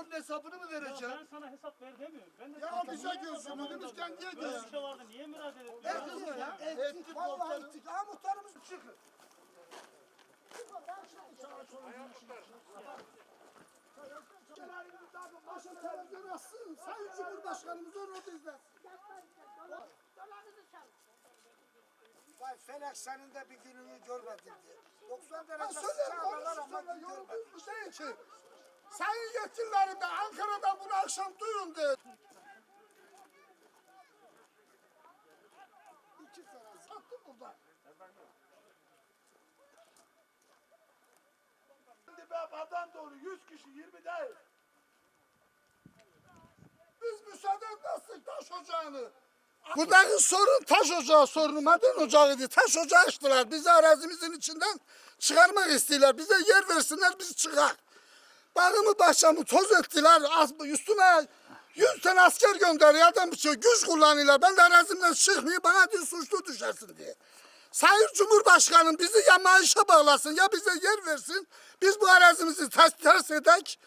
onun hesabını mı Ya vereceğim? ben sana hesap ver demiyorum. Ben de Ya sana- bize gözüm, Tamam, önümüzden niye Böyle şey vardı niye müracaat etmiyorsun? Ettik ya. Ettik. Vallahi ettik. Ha muhtarımız çıkın. Başım televizyon açsın. Sayın Cumhurbaşkanımız onu orada izlesin. Vay felek senin de bir gününü görmedim diye. 90 Ha derece konuşsun ama görmedim. düzmüş değil ki. Sayın yetkililerim de Ankara'da bunu akşam duyun de. İki sene sattım burada. Şimdi ben adam doğru 100 kişi 20 değil. Biz müsaade etmezsek taş ocağını. Buradaki sorun taş ocağı sorunu, maden ocağıydı. Taş ocağı açtılar. Bizi arazimizin içinden çıkarmak istiyorlar. Bize yer versinler biz çıkar. Bağımı bahçamı toz ettiler. Üstüne yüz tane asker gönderiyor. Adam bir şey güç kullanıyorlar. Ben de arazimden çıkmayayım bana diyor suçlu düşersin diye. Sayın Cumhurbaşkanım bizi ya maaşa bağlasın ya bize yer versin. Biz bu arazimizi ters, ters edek.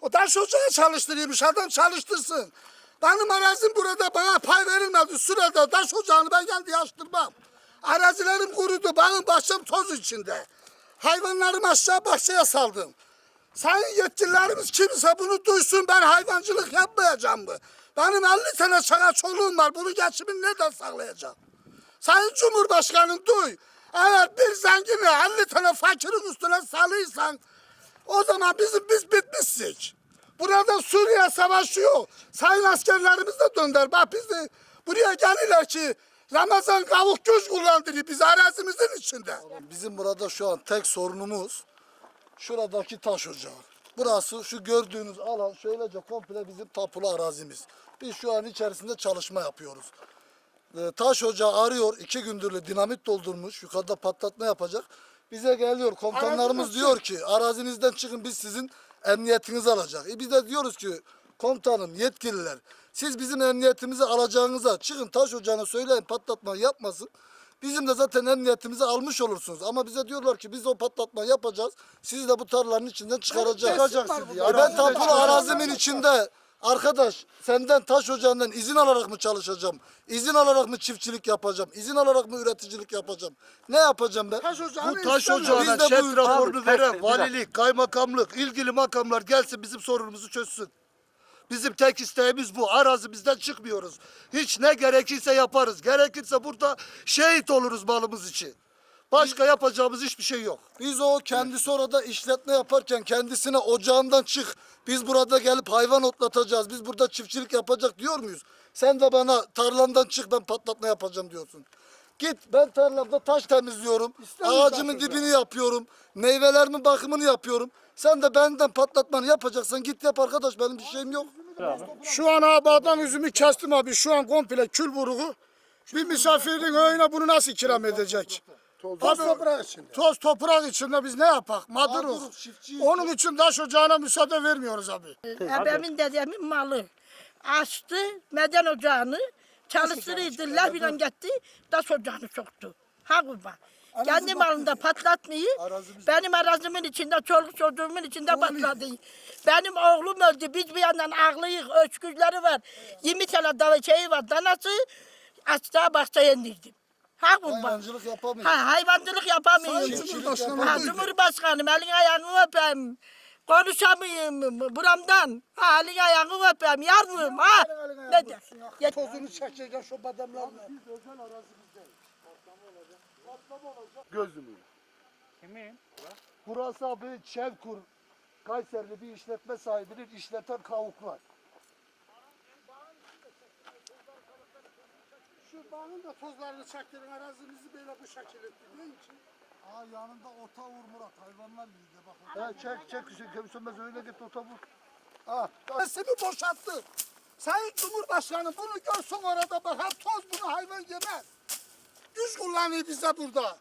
O taş ocağı çalıştırıyormuş adam çalıştırsın. Benim arazim burada bana pay verilmedi sürede taş ocağını ben kendi açtırmam. Arazilerim kurudu bağım bahçem toz içinde. Hayvanlarımı aşağı bahçeye saldım. Sayın yetkililerimiz kimse bunu duysun ben hayvancılık yapmayacağım mı? Benim 50 tane çaka çoluğum var bunun geçimini nereden sağlayacağım? Sayın Cumhurbaşkanım duy. Eğer bir zengini 50 tane fakirin üstüne salıysan o zaman bizim biz bitmişsik. Burada Suriye savaşıyor. Sayın askerlerimiz de dönder. Bak biz de buraya gelirler ki Ramazan kavuk göz kullandırıyor biz arazimizin içinde. Bizim burada şu an tek sorunumuz şuradaki taş ocağı. Burası şu gördüğünüz alan şöylece komple bizim tapulu arazimiz. Biz şu an içerisinde çalışma yapıyoruz. Ee, taş ocağı arıyor. iki gündür dinamit doldurmuş. Yukarıda patlatma yapacak. Bize geliyor komutanlarımız diyor ki arazinizden çıkın biz sizin emniyetinizi alacak. E biz de diyoruz ki komutanım yetkililer siz bizim emniyetimizi alacağınıza çıkın taş ocağına söyleyin patlatma yapmasın. Bizim de zaten emniyetimizi almış olursunuz. Ama bize diyorlar ki biz o patlatma yapacağız. Sizi de bu tarlaların içinden çıkaracağız. E ben çıkacaksın. arazimin içinde arkadaş senden taş ocağından izin alarak mı çalışacağım? İzin alarak mı çiftçilik yapacağım? İzin alarak mı üreticilik yapacağım? Ne yapacağım ben? Taş Bu taş ocağına Biz de şef bu- raporunu veren valilik, kaymakamlık, ilgili makamlar gelsin bizim sorunumuzu çözsün. Bizim tek isteğimiz bu. Arazimizden çıkmıyoruz. Hiç ne gerekirse yaparız. Gerekirse burada şehit oluruz malımız için. Başka yapacağımız hiçbir şey yok. Biz o kendisi orada işletme yaparken kendisine ocağından çık. Biz burada gelip hayvan otlatacağız. Biz burada çiftçilik yapacak diyor muyuz? Sen de bana tarlandan çık ben patlatma yapacağım diyorsun. Git ben tarlamda taş temizliyorum. Ağacımın dibini yapıyorum. Meyvelerimin bakımını yapıyorum. Sen de benden patlatmanı yapacaksan git yap arkadaş benim bir şeyim yok. Şu an abi adam üzümü kestim abi şu an komple kül vuruğu. Bir misafirin öğüne bunu nasıl ikram edecek? Toz toprak içinde. Toz toprak içinde biz ne yapak? Mağduruz. Onun için taş ocağına müsaade vermiyoruz abi. Ebemin dedemin malı. Açtı meden ocağını. Çalıştırıydı. Labiyle gitti. Taş ocağını soktu. Ha kurban. Kendi malında patlatmayı benim arazimin içinde, çoluk çocuğumun içinde patladı. Benim oğlum öldü. Biz bir yandan ağlıyık, öçküzleri var. 20 tane dava şeyi var. Danası açtığa bahçeye indirdim. Ha kurban. Hayvancılık yapamıyor. Ha, hayvancılık. Sayın Cumhurbaşkanım Ha, buyurun. Cumhurbaşkanım elin ayağını öpeyim. Konuşamayayım buramdan. Ha elin ayağını öpeyim yavrum ha. Ne de? Ya- Tozunu çekeceğim şu bademlerle. Gözümü. Kimin? Burası abi Çevkur. Kayserili bir işletme sahibinin işleten kavuklar. Şu bağın da tozlarını çektirin arazimizi böyle bu şekil etti. Ne için? Aa yanında ota vur Murat hayvanlar yiyecek bakın. Ha, çek çek Hüseyin Sönmez öyle git otobüs. Ah, seni boşalttı. Sayın Cumhurbaşkanı bunu görsün orada bakar toz bunu hayvan yemez. Güç kullanıyor bize burada.